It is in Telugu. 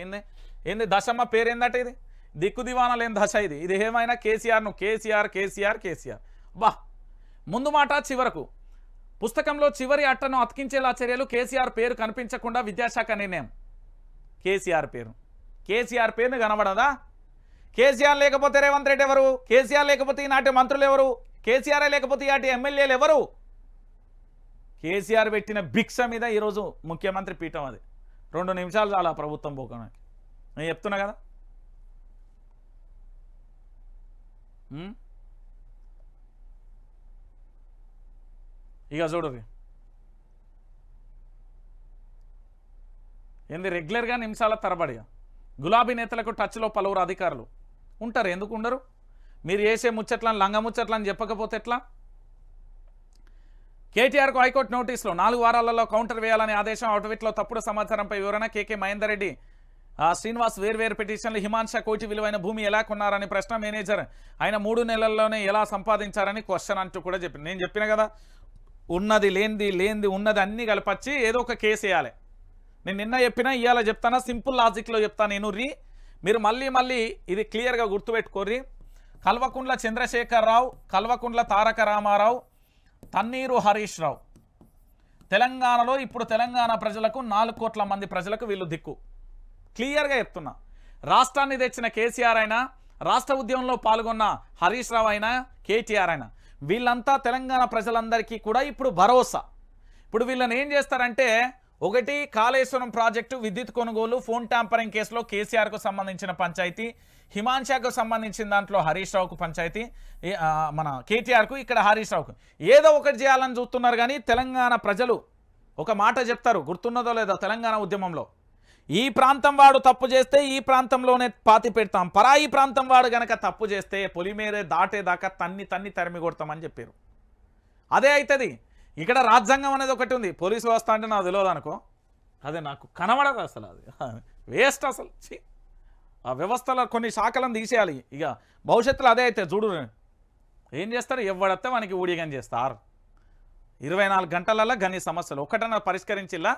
ఏంది? ఏంది దశమ్మ పేరు ఏందట ఇది? దిక్కు దివానా లేని దశ ఇది. ఇది ఏమైనా కేసీఆర్ను? కేసీఆర్ కేసీఆర్ కేసీఆర్. బా ముందు మాట చివరకు. పుస్తకంలో చివరి అట్టను అతికించేలా చర్యలు కేసీఆర్ పేరు కనిపించకుండా విద్యాశాఖ నిర్ణయం. కేసీఆర్ పేరు. కేసీఆర్ పేరును కనబడదా? కేసీఆర్ లేకపోతే రేవంత్ రెడ్డి ఎవరు? కేసీఆర్ లేకపోతే ఈనాటి మంత్రులు ఎవరు? కేసీఆర్ లేకపోతే ఈనాటి ఎమ్మెల్యేలు ఎవరు? కేసీఆర్ పెట్టిన భిక్ష మీద ఈరోజు ముఖ్యమంత్రి పీఠం అది. రెండు నిమిషాలు చాలా ప్రభుత్వం పోకడానికి నేను చెప్తున్నా కదా? ఇక చూడరు ఏంది రెగ్యులర్గా నిమిషాల తరబడిగా గులాబీ నేతలకు టచ్లో పలువురు అధికారులు. ఉంటారు ఎందుకు ఉండరు? మీరు చేసే ముచ్చట్లను లంగ ముచ్చట్లని చెప్పకపోతే ఎట్లా? కేటీఆర్కు హైకోర్టు నోటీసులు. నాలుగు వారాలలో కౌంటర్ వేయాలని ఆదేశం అవుట్విట్లో తప్పుడు సమాచారంపై వివరణ. కేకే మహేందర్ రెడ్డి ఆ, శ్రీనివాస్ వేర్వేరు పిటిషన్లు. హిమాన్షా కోటి విలువైన భూమి ఎలా కొన్నారని ప్రశ్న మేనేజర్. ఆయన మూడు నెలల్లోనే ఎలా సంపాదించారని క్వశ్చన్ అంటూ కూడా చెప్పింది నేను చెప్పిన కదా? ఉన్నది లేనిది లేనిది ఉన్నది అన్నీ కలిపచ్చి ఏదో ఒక కేసు వేయాలి. నేను నిన్న చెప్పినా ఇవాళ చెప్తానా? సింపుల్ లాజిక్లో చెప్తాను నేను. రీ మీరు మళ్ళీ మళ్ళీ ఇది క్లియర్గా గుర్తుపెట్టుకోర్రి. కల్వకుండ్ల చంద్రశేఖరరావు కల్వకుండ్ల తారక రామారావు తన్నీరు హరీష్ రావు. తెలంగాణలో ఇప్పుడు తెలంగాణ ప్రజలకు నాలుగు కోట్ల మంది ప్రజలకు వీళ్ళు దిక్కు. క్లియర్గా చెప్తున్నా. రాష్ట్రాన్ని తెచ్చిన కేసీఆర్ అయినా రాష్ట్ర ఉద్యమంలో పాల్గొన్న హరీష్ రావు అయినా కేటీఆర్ అయినా వీళ్ళంతా తెలంగాణ ప్రజలందరికీ కూడా ఇప్పుడు భరోసా. ఇప్పుడు వీళ్ళని ఏం చేస్తారంటే ఒకటి కాళేశ్వరం ప్రాజెక్టు విద్యుత్ కొనుగోలు ఫోన్ ట్యాంపరింగ్ కేసులో కేసీఆర్కు సంబంధించిన పంచాయతీ హిమాన్షాకు సంబంధించిన దాంట్లో హరీష్ రావుకు పంచాయతీ మన కేటీఆర్కు ఇక్కడ హరీష్ రావుకు. ఏదో ఒకటి చేయాలని చూస్తున్నారు కానీ తెలంగాణ ప్రజలు ఒక మాట చెప్తారు. గుర్తున్నదో లేదో తెలంగాణ ఉద్యమంలో. ఈ ప్రాంతం వాడు తప్పు చేస్తే ఈ ప్రాంతంలోనే పాతి పెడతాం. పరాయి ప్రాంతం వాడు గనక తప్పు చేస్తే పొలిమేరే దాటేదాకా తన్ని తన్ని తరిమి కొడతామని చెప్పారు. అదే అవుతుంది ఇక్కడ రాజ్యాంగం అనేది ఒకటి ఉంది. పోలీసు వ్యవస్థ అంటే నాకు తెలియదు అనుకో. అదే నాకు కనబడదు అసలు అది. వేస్ట్ అసలు. ఛీ. ఆ వ్యవస్థలో కొన్ని శాఖలను తీసేయాలి. ఇక భవిష్యత్తులో అదే అయితే చూడు. ఏం చేస్తారు? ఎవడతే మనకి ఊడిగని చేస్తారు. ఇరవై నాలుగు గంటలలో గని సమస్యలు. ఒకటన్నా పరిష్కరించిల్లా?